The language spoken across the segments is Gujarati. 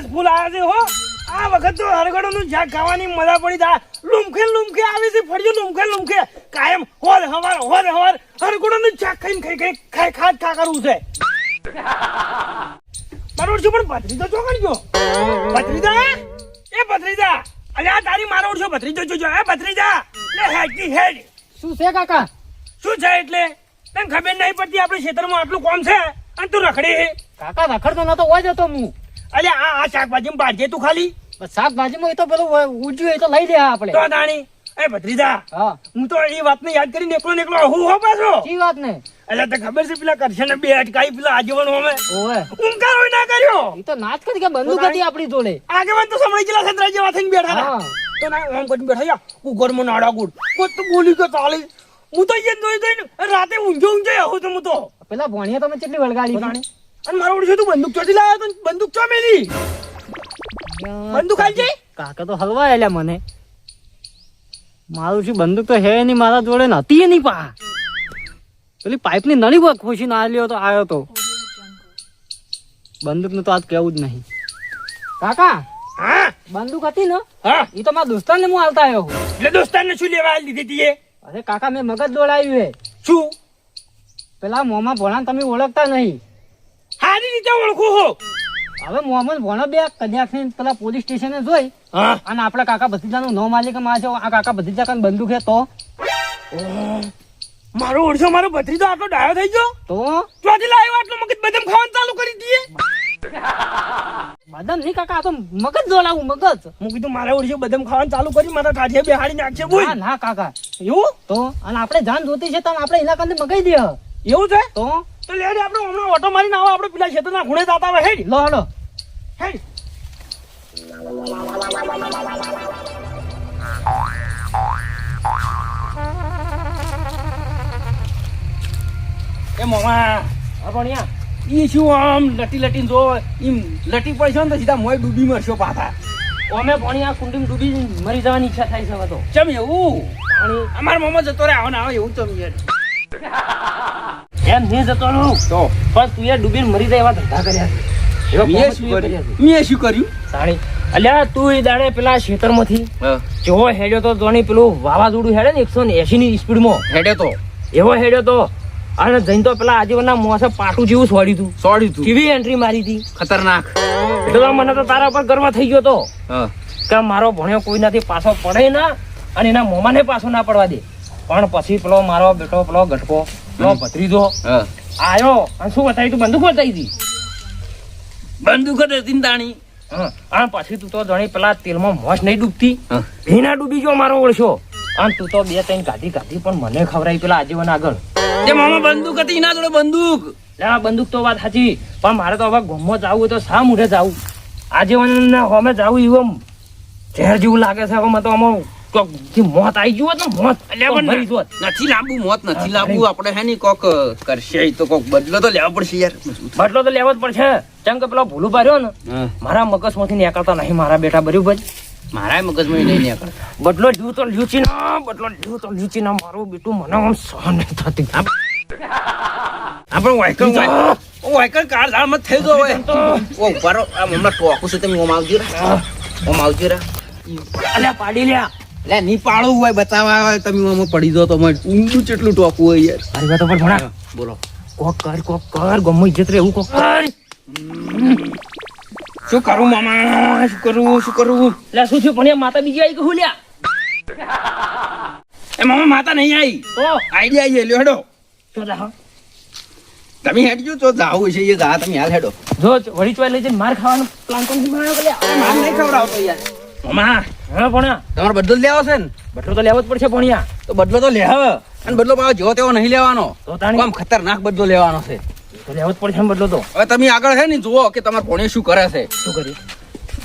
સરસ ફૂલ આવ્યા છે હો. આ વખત તો હરગડોનું શાક ખાવાની મજા પડી જા લુમખે લુમખે આવે છે ફળિયું લુમખે લુમખે. કાયમ હોર હવાર હોર હવાર હરગડોનું શાક ખાઈને ખાઈ ખાઈ ખાઈ ખાત ખા કરવું છે. મારો છું પણ ભત્રીજો ચો કરજો. ભત્રીજા? એ ભત્રીજા અલ્યા તારી મારો છો ભત્રીજો જોજો. એ ભત્રીજા લે હેડકી હેડ. શું છે કાકા? શું છે એટલે? તને ખબર નહીં પડતી આપણે ખેતરમાં આટલું કોમ છે? અને તું રખડી કાકા રખડતો નતો હોય જતો હું. અલ્યા આ આ શાકભાજી બાજે તું ખાલી. શાકભાજીમાં તો પેલું ઉજ્યું એ તો લઈ લે આપણે. તો દાણી એ ભત્રીજા હા. હું તો એ વાતને યાદ કરીને એકલો નીકળો હું હો પાછો. શી વાત ને એટલે તને ખબર છે પેલા કરશે બે અટકાઈ પેલા આજીવન હોમે ઓવે. ઊંઘારો ના કર્યો. એ તો નાચ કરી કે બંદૂક હતી આપણી જોડે. આગેવાન તો સમળી ગયેલા સંતરા જેવા થઈને બેઠા. હતા હા. તો ના આમ કરીને બેઠા યા કુકરમાં નાડા ગુડ કોઈ તો બોલી કે ચાલી હું તો એ જોઈ જોઈને રાતે ઊંઘે ઊંઘે આવું તો હું તો. પેલા ભણિયા તમે કેટલી વળગાડી અને મારો ઓળખ્યો તું બંદૂક ચોથી લાવ્યો તો બંદૂક ચો મેલી બંદૂક આલજે કાકા તો હલવાય એલા મને. મારું શું બંદૂક તો હે નહીં મારા જોડે નતી એની પા. પેલી પાઇપની નળી પર ખુશી ના લ્યો તો આવ્યો તો. બંદૂકનું તો આજ કેવું જ નહીં. કાકા હા? બંદૂક હતી ને? હા. એ તો મારા દોસ્તાર ને હું હાલતા આવ્યો એટલે એટલે દોસ્તારને શું લેવા લીધી દીધી તી અરે કાકા મેં મગજ દોડાવ્યું હે. શું? પેલા મોમાં ભણા તમે ઓળખતા નહીં. સારી રીતે ઓળખું હો. હવે મોહમ્મદ ભણો બે કન્યાક પેલા પોલીસ સ્ટેશને જોઈ અને આપણા કાકા ભત્રીજાનું નો માલિકમાં છે આ કાકા ભત્રીજા કાન બંદૂક હે તો? મારો ઓળખો મારો ભત્રીજો આટલો ડાયો થઈ ગયો? તો? ચોથી લાવ્યો આટલો મગજ બદામ ખાવાનું ચાલુ કરી દઈએ બદામ નહીં કાકા આ તો મગજ દોલાવું મગજ. હું કીધું મારા ઓળખો બદામ ખાવાનું ચાલુ કરી મારા કાઢીએ બેહાડી નાખશે બોલ. ના ના કાકા. એવું? તો? અને આપણે જાન જોતી છે તો આપણે એના કાંદે મગાઈ દે. એવું છે? તો? તો લે રે આપણે હમણાં ઓટો મારીને આવો આપણે પેલા ખેતરના ખૂણે જતા હોય હેડ. લો હડો હેડ. એ મોમા ભણ્યા? ઈ શું આમ લટી લટી જો ઈમ લટી પડશો ને તો સીધા મોય ડૂબી મરશો પાછા. અમે ભણ્યા કુંડીમાં ડૂબી મરી જવાની ઈચ્છા થાય છે તો. ચમ એવું? પાણી. અમારા મોમાં જતો રહે આવો ને આવો એવું ચમ યાર એમ નહીં જતો તો? પણ તું એ ડૂબીને મરી જાય એવા ધંધા કર્યા મેં શું સાણી અલ્યા તું એ દાડે પેલા ખેતરમાંથી જેવો હેડ્યો તો જોની પેલું વાવાઝોડું હેડે ને એકસો એસી ની સ્પીડમાં. હેડ્યો તો? એવો હેડ્યો તો. અને જઈને તો પેલા આજીવનના મોસે પાટું જેવું સોડ્યું તું. સોડ્યું તું? કેવી એન્ટ્રી મારી હતી? ખતરનાક. એટલે મને તો તારા પર ગર્વ થઈ ગયો તો. કે મારો ભણ્યો કોઈનાથી પાછો પડે ના અને એના મોમાને પાછો ના પડવા દે. પણ પછી પેલો મારો બેટો પેલો ગટકો ભત્રીજો આયો. અને શું બતાવી તું? બંદૂક બતાવી હતી બંદૂક જ હતી તાણી. હા. પછી તું તો જાણી પેલા તેલમાં મોસ નહીં ડૂબતી. ભીના ડૂબી ગયો મારો ઓળશો. આમ તું તો બે ત્રણ ગાધી કાઢી પણ મને ખવડાવી પેલા આજીવન આગળ. મામા બંદૂક હતી એના જોડે બંદૂક. લે બંદૂક તો વાત સાચી. પણ મારે તો હવે ગમો જવું હોય તો શા મુઢે જવું? આજીવન હોમે જવું એવું ઝેર જેવું લાગે છે હવે મને તો આમાં. કોક જે મોત આવી ગયું હોત ને મોત અલ્યા મરી જોત નથી લાંબુ મોત નથી લાંબુ આપણે હે ની કોક કરશે તો કોક બદલો તો લેવો પડશે યાર. બદલો તો લેવો જ પડશે. કેમ કે પેલો ભૂલું ભર્યો ને મારા મગજમાંથી નીકળતા નહીં મારા બેટા બરાબર મારાય મગજમાં નહીં નીકળતા. બદલો લ્યુ તો લ્યુચી ના બદલો લ્યુ તો લ્યુચી ના મારું બેટું મને આમ સહન નહીં થતી. આપણે વાયકલ વાયકલ કાર ધાર મત થઈ ગયો હોય. ઓ ઉભારો આ હમણાં ટોકું છે તમે ઓમ આવજો રે. ઓમ આવજો રે. અલ્યા પાડી લ્યા. લે નીપાળું હોય બતાવવા હોય તમે આમાં પડી જાવ તો ઊંડું કેટલું ટોકું હોય યાર. અરે વાત પર ભણા બોલો. કોક કર કોક કર ગમો ઇજ્જત રે એવું કોક કર. શું કરું મામા? શું કરું શું કરું? લે શું થયું? પણ માતા બીજી આવી કહું લ્યા? એ મામા માતા નહીં આવી. ઓ. આઈડિયા આવી લ્યો હેડો. તો જા તમે હેડજો તો જાવું છે એ જા તમે હાલ હેડો. જો વળી ચોય લઈ જઈને માર ખાવાનો પ્લાન તો નહીં બનાવ્યો લ્યા માર નહીં ખવડાવતો યાર. મામા. હા તમારે બદલો લે લેવો છે ને? બદલો તો લેવો જ પડશે ભણ્યા તો બદલો તો લે હવે અને બદલો પાછો જેવો તેવો નહીં લેવાનો. તો તાણી આમ ખતરનાક બદલો લેવાનો છે. તો લેવો જ પડશે બદલો તો. હવે તમે આગળ છે ને જુઓ કે તમારે ભોણે શું કરે છે. શું કરી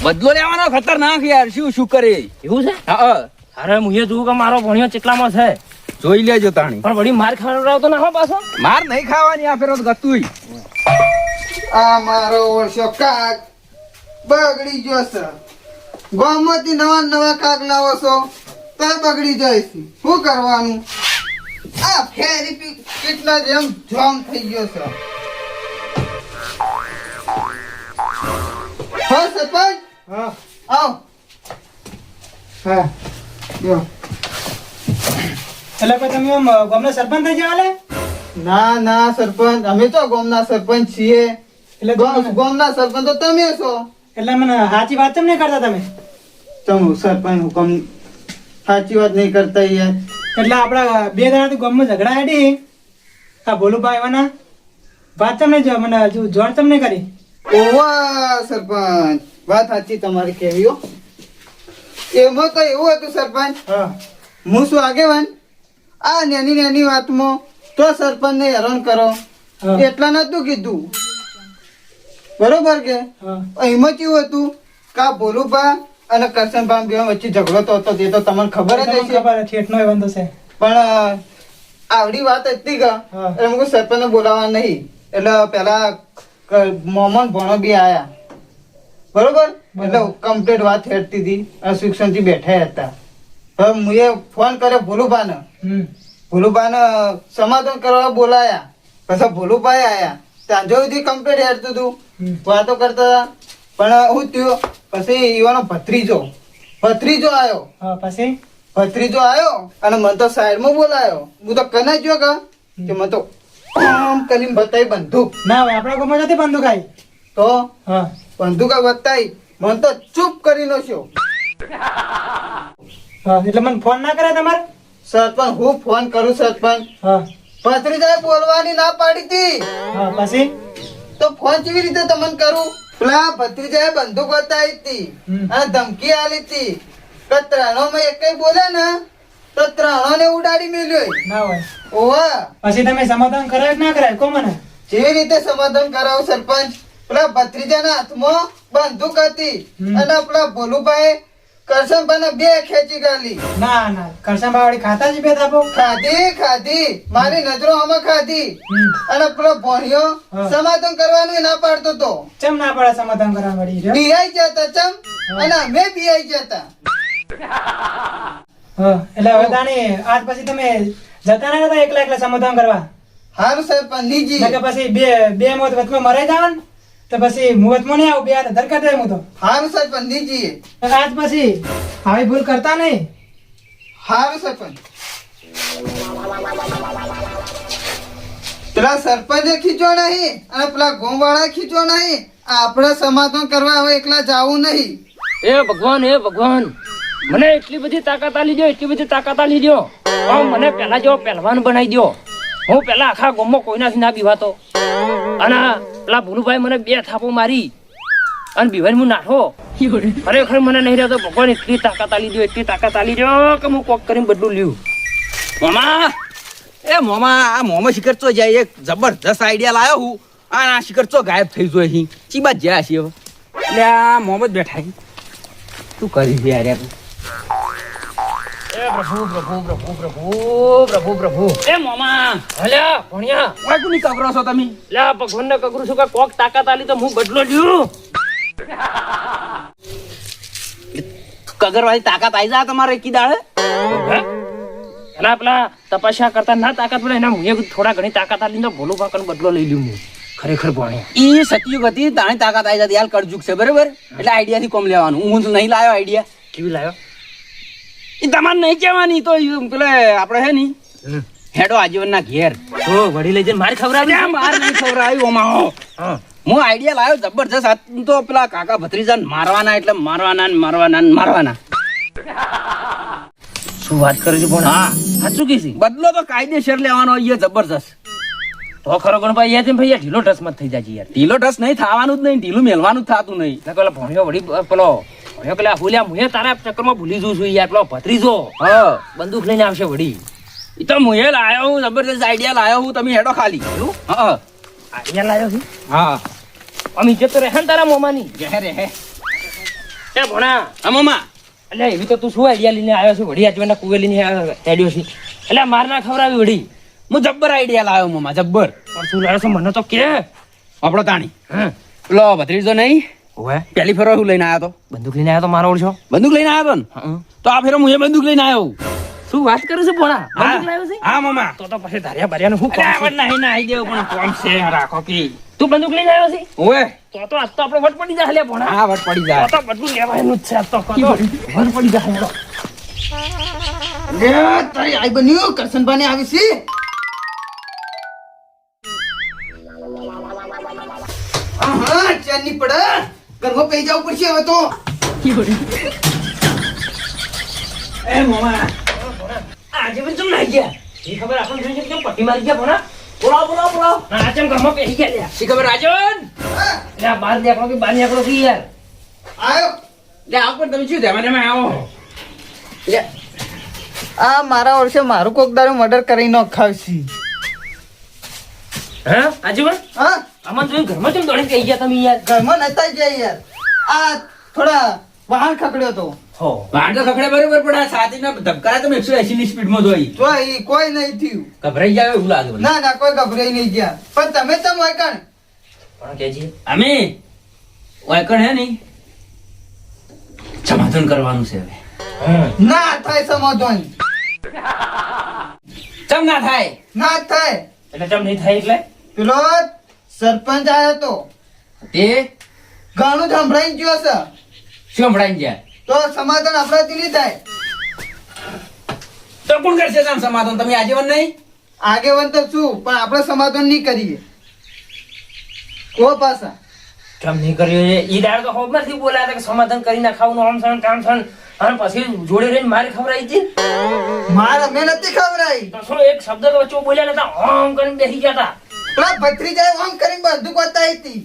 બદલો લેવાનો ખતરનાક યાર શું શું કરે એવું છે? હા અરે હું એ જોઉં કે મારો ભણ્યો કેટલામાં છે. જોઈ લેજો તાણી. પણ વળી માર ખાવાનો તો ના હો પાછો? માર નહીં ખાવાની આ ફેરો ગતુઈ આ મારો વર્ષો કાક બગડી ગયો છે. ગામમાંથી નવા નવા કાક લાવો છો તો બગડી જાય છે શું કરવાનું? આ ફેરી પી કેટલા જેમ જોમ થઈ ગયો છે. હા સરપંચ? હા. આવ. હા. યો. એટલે પછી તમે ગામના સરપંચ થઈ જવા લે ના ના સરપંચ. અમે તો ગામના સરપંચ છીએ. એટલે ગામના સરપંચ તો તમે છો. એટલે મને સાચી વાત કેમ નહીં કરતા તમે? તમે સરપંચ હુકમ સાચી વાત નહીં કરતા યાર. એટલે આપણા બે જણાથી ગામમાં ઝઘડા હેડી આ ભોલુભાઈ એવાના વાત તમને જો મને હજુ જોડ તમને કરી? ઓવા સરપંચ. વાત સાચી તમારી કેવી હો. એમાં તો એવું હતું સરપંચ. હા. હું શું આગેવાન? આ નાની નાની વાતમાં તો સરપંચ ને હેરાન કરો. એટલા નતું કીધું. બરોબર કે? એમાં કેવું હતું? કા ભોલુભા અને કરશનભા બે વચ્ચે ઝઘડો તો હતો તે તો તમને ખબર જ હશે. ખબર છે ઠેઠનો એ છે. પણ આવડી વાત હતી કે. એટલે મુકે સરપંચ બોલાવવા નહીં. એટલે પેલા મોમન ભણો બી આયા. બરોબર? એટલે કમ્પ્લીટ વાત હેડતી હતી અને શિક્ષણથી બેઠા હતા. હવે મુએ ફોન કર્યો ભોલુભાને. ભોલુભાને સમાધાન કરવા બોલાયા. પછી ભોલુભાઈ આયા. ત્યાં જોયું કમ્પ્લીટ હેડતું હતું. વાતો કરતા હતા. પણ હું થયું? પછી ઈવાનો ભત્રીજો. ભત્રીજો આવ્યો હા પછી? ભત્રીજો આવ્યો અને મને તો સાઈડમાં બોલાયો. હું તો કને જો કે કે મને તો આમ કરીને બતાવી બંદૂક. ના હવે આપણા ગામમાં નથી બંદૂક આવી તો? હા. બંદૂક બતાવી. મને તો ચૂપ કરી નાખ્યો. હા એટલે મને ફોન ના કરે તમારે? સરપંચ હું ફોન કરું સરપંચ. હા. ભત્રીજાએ બોલવાની ના પાડી હતી. હા પછી? તો ફોન કેવી રીતે તમને કરું? પેલા ભત્રીજાએ બંદૂક બતાવી હતી અને ધમકી આલી હતી. કે ત્રણો માં એક બોલે ને તો ત્રણો ને ઉડાડી મેલ્યો. ના હોય. ઓવા. પછી તમે સમાધાન કરાય ના કરાય? કો મને. જેવી રીતે સમાધાન કરાવો સરપંચ. પેલા ભત્રીજાના હાથમાં બંદૂક હતી અને પેલા ભોલુભાઈ બે ખેંચી ગાલી. ના ના કરશનભાઈ વાળી ખાતા જ બે થાપો ખાધી ખાધી. મારી નજરો આમાં ખાધી. અને પેલો ભોણિયો સમાધાન કરવાનું ના પાડતો તો. ચમ ના પડે સમાધાન કરવા રહ્યો બિહાઈ જતા ચમ? અને અમે બિહાઈ જતા એટલે હવે આજ પછી તમે જતા ના હતા એકલા એકલા સમાધાન કરવા? હારું સરપંચ લીજી પછી બે બે મોત વચમાં મરાઈ જાવ ને તો પછી હું વચમાં નહીં આવું બે હાથ ધરકા દે હું તો. હારું સરપંચ લીજી આજ પછી આવી ભૂલ કરતા નહીં. હારું સરપંચ પેલા સરપંચે ખીચો નહીં અને પેલા ગોમવાળા ખીચો નહીં. આપણે સમાધાન કરવા હવે એકલા જાવું નહીં. એ ભગવાન એ ભગવાન. મને એટલી બધી તાકાત આલી દો એટલી બધી તાકાત આલી દો મને પેલા જો પહેલવાન બનાવી દો હું પેલા આખા ગામમાં કોઈનાથી ના બીવાતો. અને પેલા ભૂલુભાઈ મને બે થાપો મારી અને બીવાઈ હું નાઠો. ખરેખર મને નહીં રહેતો ભગવાન એટલી તાકાત આલી દો એટલી તાકાત આલી દો કે હું કોક કરીને બદલું લ્યું. મોમા એ મોમા આ મોમા શિખર ચો જાય? એક જબરદસ્ત આઈડિયા લાયો હું. આ આ શિખર ચો ગાયબ થઈ ગયો અહીં? ચીબા જ્યાં છે એટલે આ મોહમ્મદ બેઠા તું કરી દે યાર પ્રભુ પ્રભુ પ્રભુ પ્રભુ પ્રભુ પ્રભુ. એ મોમા હલ્યા ભણ્યા. ઓય કોની કબરો છો તમે? લે ભગવાન ને કગરું છું કે કોક તાકાત આલી તો હું બદલો લ્યું. કગરવાળી તાકાત આવી જાય તમારે કી દાડે. હે? પેલા પેલા તપસ્યા કરતા ના તાકાત પડે એના મુએ થોડા ઘણી તાકાત આલી તો ભોલું પાકનો બદલો લઈ લીધું હું ખરેખર ભણ્યા એ સતયુગ હતી તાણી તાકાત આવી જતી હાલ કરજુક છે બરાબર? એટલે આઈડિયા થી કોમ લેવાનું. હું નહીં લાયો આઈડિયા કેવી લાયો? એ તમારે નહીં કહેવાની તો પેલે આપણે હે ની હેડો આજીવન ના ઘેર. તો વડી લઈ જઈને મારી આ માર નહીં ખવડાવી ઓમાં હું? આઈડિયા લાવ્યો જબરજસ્ત આ તો પેલા કાકા ભત્રીજા મારવાના એટલે મારવાના ને મારવાના ને મારવાના. શું વાત કરે છે પણ? હા. સાચું કીધી બદલો તો કાયદેસર લેવાનો એ જબરજસ્ત. તો ખરો ગણ ભાઈ યાર ભાઈ ઢીલો ઢસ મત થઈ જાય યાર. ઢીલો ઢસ નહીં થવાનું જ નહીં ઢીલું મેલવાનું જ થતું નહીં. પેલો ભણ્યો વળી પેલો ભણ્યો પેલા હુલ્યા મુએ તારા ચક્કરમાં ભૂલી જઉં છું યાર પેલો ભત્રીજો. હા. બંદૂક લઈને આવશે વળી એ તો હું એ લાયો હું જબરદસ્ત આઈડિયા લાયો હું તમે હેડો ખાલી. હા. આઈડિયા લાયો છું? હા. અમે જતો રહે ને તારા મોમાની રહે રહે. એ ભણા. હા મોમા. એટલે એવી તો તું શું આઈડિયા લઈને આવ્યો છું? વળી આજવાના કુવે લઈને હેડ્યો છે. એટલે માર ના ખવડાવી વળી હું જબ્બર આઈડિયા લાવ્યો મામા જબ્બર. પણ તું લાવ્યો મને તો કે. આપણો તાણી. હા. પેલો ભત્રીજો નહીં. ઓવે પહેલી ફેરો હું લઈને આવ્યો તો? બંદૂક લઈને આવ્યો તો મારો ઓળશો? બંદૂક લઈને આવ્યો તો ને તો આ ફેરો હું એ બંદૂક લઈને આવ્યો શું વાત કરું છું ભણા બંદૂક લાવ્યો છે? હા મામા. તો તો પછી ધાર્યા બાર્યાનું શું કામ છે? નહીં ના આવી દેવું પણ કોમ છે રાખો કે. તું બંદૂક લઈને આવ્યો છે? ઓએ તો તો આજ તો આપણે વટ પડી જાય લે પોણા. હા વટ પડી જાય. તો બધું લેવાયનું જ છે તો. વટ પડી જાય. લે. તારી આઈ બન્યું? કરસનભાઈ આવી છે? હા ચેનની પડે ઘરમાં કહી જવું પડશે હવે તો? એ મોમા આજે પણ ચમ નાઈ ગયા? એ ખબર આપણને જોઈને કેમ પટ્ટી મારી ગયા ભણા બોલાવો બોલાવો બોલાવો. આ ચમ ઘરમાં પેહી ગયા લ્યા. શી ખબર રાજન? લે આ બાર નીકળો કે બહાર નીકળો કે યાર. આયો. લે આવ પણ તમે શું ધ્યાન ધ્યાન આવો? લે આ મારા વર્ષે મારું કોક દારૂ મર્ડર કરી નો ખાવશી હા આજે પણ હા. આમાં જોઈને ઘરમાં કેમ દોડીને કહી ગયા તમે યાર ઘરમાં નતા ગયા યાર. આ થોડા વાહન ખકડ્યો તો હો. તો ખકડે બરોબર પણ આ સાતીના ધબકારા તમે એકસો એસી ની સ્પીડમાં જોઈ. તો એ કોઈ નહીં થયું. ગભરાઈ ગયા એવું લાગે ના ના કોઈ ગભરાઈ નહીં ગયા. પણ તમે તો મોય કણ પણ કેજી અમે વાયકણ હે નહીં? સમાધાન કરવાનું છે હવે. ના થાય સમાધાન. ચમ ના થાય? ના થાય. એટલે ચમ નહીં થાય એટલે? પેલો સરપંચ આવ્યો તો? તે? ઘણું સંભળાઈ ગયો છે શું ગયા. જાય તો સમાધાન આપણાથી નહીં થાય. તો કોણ કરશે તામ સમાધાન? તમે આજીવન નહીં? આગેવાન તો શું પણ આપણે સમાધાન નહીં કરીએ. કો પાસા કામ નહીં કર્યું એ ઈ દાડ તો હોબ નથી બોલાયા હતા કે સમાધાન કરી નાખાવું આમ સણ કામ સણ અને પછી જોડે રહીને મારી ખવડાવી હતી? મારા મેં નથી ખવડાવી તો શું એક શબ્દ તો વચ્ચે બોલ્યા નતા? હમ કરીને બેસી ગયા હતા. પેલા ભત્રીજાએ ઓમ કરીને બંદૂક બતાવી હતી.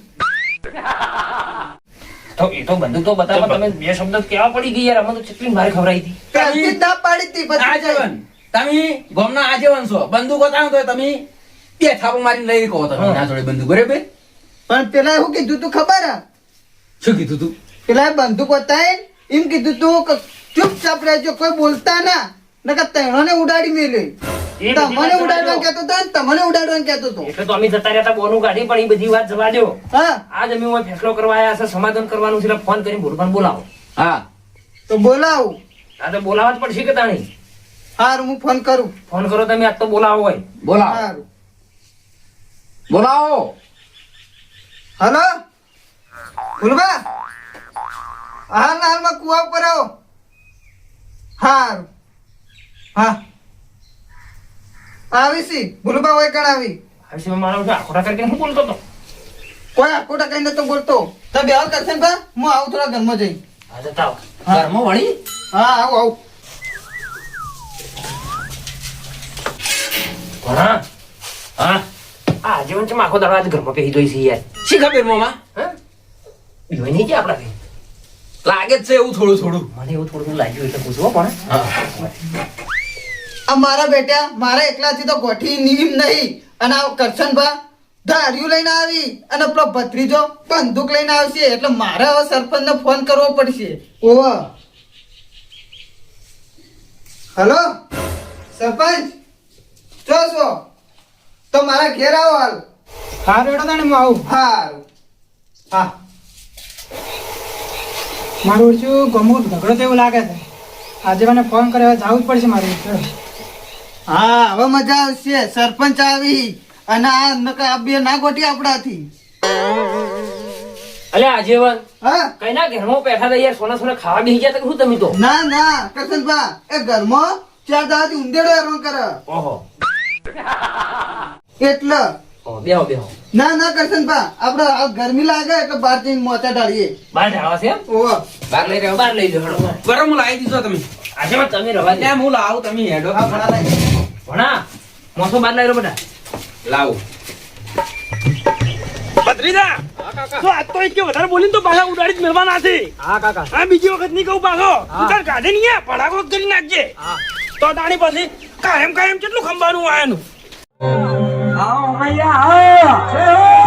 તો એ તો બંદૂક તો બતાવો તમે બે શબ્દ કેવા પડી ગઈ યાર? અમે તો કેટલી મારે ખવરાઈ હતી. તમે ના પાડી હતી ભત્રીજાએ. આજીવન તમે ગોમના આજીવન છો. બંદૂક બતાવો તો તમે બે થાપો મારીને લઈ કહો તમે. ના જોડે બંદૂક બરાબર? પણ પેલા શું કીધું તું ખબર આ શું કીધું તું? પેલા બંદૂક બતાવી એમ કીધું તું ચૂપચાપ રહેજો કોઈ બોલતા ના. નકર તૈણોને ઉડાડી મેલે. તમને ઉડાડવાનું કહેતો હતો ને તમને ઉડાડવાનું કહેતો હતો એટલે તો અમે જતા રહ્યા હતા બોનું કાઢી પણ એ બધી વાત જવા દો. હા. આજ અમે હું ફેસલો કરવા આવ્યા છે સમાધાન કરવાનું છે એટલે ફોન કરીને ભૂલભાન બોલાવો. હા. તો બોલાવો. આ તો બોલાવવા જ પડશે કે તાણી? હારું હું ફોન કરું. ફોન કરો તમે આજ તો બોલાવો હોય. બોલાવો. સારું બોલાવો. હલો? ભૂલભા હાલ હાલમાં કુવા ઉપર આવો. હારું. હા. આવી સી ભૂલબા હોય કણ આવી. હવે મારા ઉપર આખોટા કરીને હું બોલતો તો? કોઈ આકોટા કરીને તો બોલતો. તો બે હાલ કરશે બા હું આવું થોડા ઘરમાં જઈ હા જતા આવો. ઘરમાં વળી? હા આવું આવું. હા હા. આ જીવન છે આખો દાડો આજ ઘરમાં પહેરી જોઈ છે યાર. શી ખબર મોમાં? હા? જોઈ નહીં કે આપણા લાગે જ છે એવું થોડું થોડું. મને એવું થોડું લાગ્યું એટલે પૂછવો પણ. આ મારા બેટા મારા એકલાથી તો ગોઠી નીમ નહીં. અને આ કરશનભા ધાર્યું લઈને આવી અને પેલો ભત્રીજો બંદૂક લઈને આવશે. એટલે મારે હવે સરપંચને ફોન કરવો પડશે. ઓવા હલો? સરપંચ જો છો? તો મારા ઘેર આવો હાલ. હા રેડો તાણે હું આવું. હારું. હા. મારું ઓછું ગમું ઝઘડો તેવું લાગે છે. આજે મને ફોન કર્યો જવું જ પડશે મારે. હા હવે મજા આવશે. સરપંચ આવી. અને આ બે ના ગોટી આપણાથી. અલે આજીવન હા? કઈ ના ઘરમાં બેઠા યાર સોના સોના ખાવા બેસી ગયા કે શું તમે તો? ના ના કરશનભા એ ઘરમાં ચાર દાડાથી ઉંદેડો હેરાન કરે. ઓહો. એટલે? બેહો બેહો. ના ના કરશનભા આપણે આ ગરમી લાગે એટલે બહાર જઈને મોચા ઢાળીએ. બહાર જાવા છે એમ? ઓહો. બહાર લઈ રહ્યો બહાર લઈ હેડો બરાબર હું લાવી દીધો તમે. તમે રવા દે. હું લાવું તમે હેડો. હા ભણા લાગી. ભણા મોસો બહાર લઈ બધા. લાવું. ભત્રીજા તો આજ તો એક વધારે બોલીને તો પાછા ઉડાડી જ મેળવાના છે? હા કાકા. આ બીજી વખત નહીં કહું પાછો. તું તાર કાઢે નહીં આ ભડાકો કરી નાખજે. તો તાણી પછી કાયમ કાયમ કેટલું ખંભાનું આયાનું? આવો મૈયા આવો.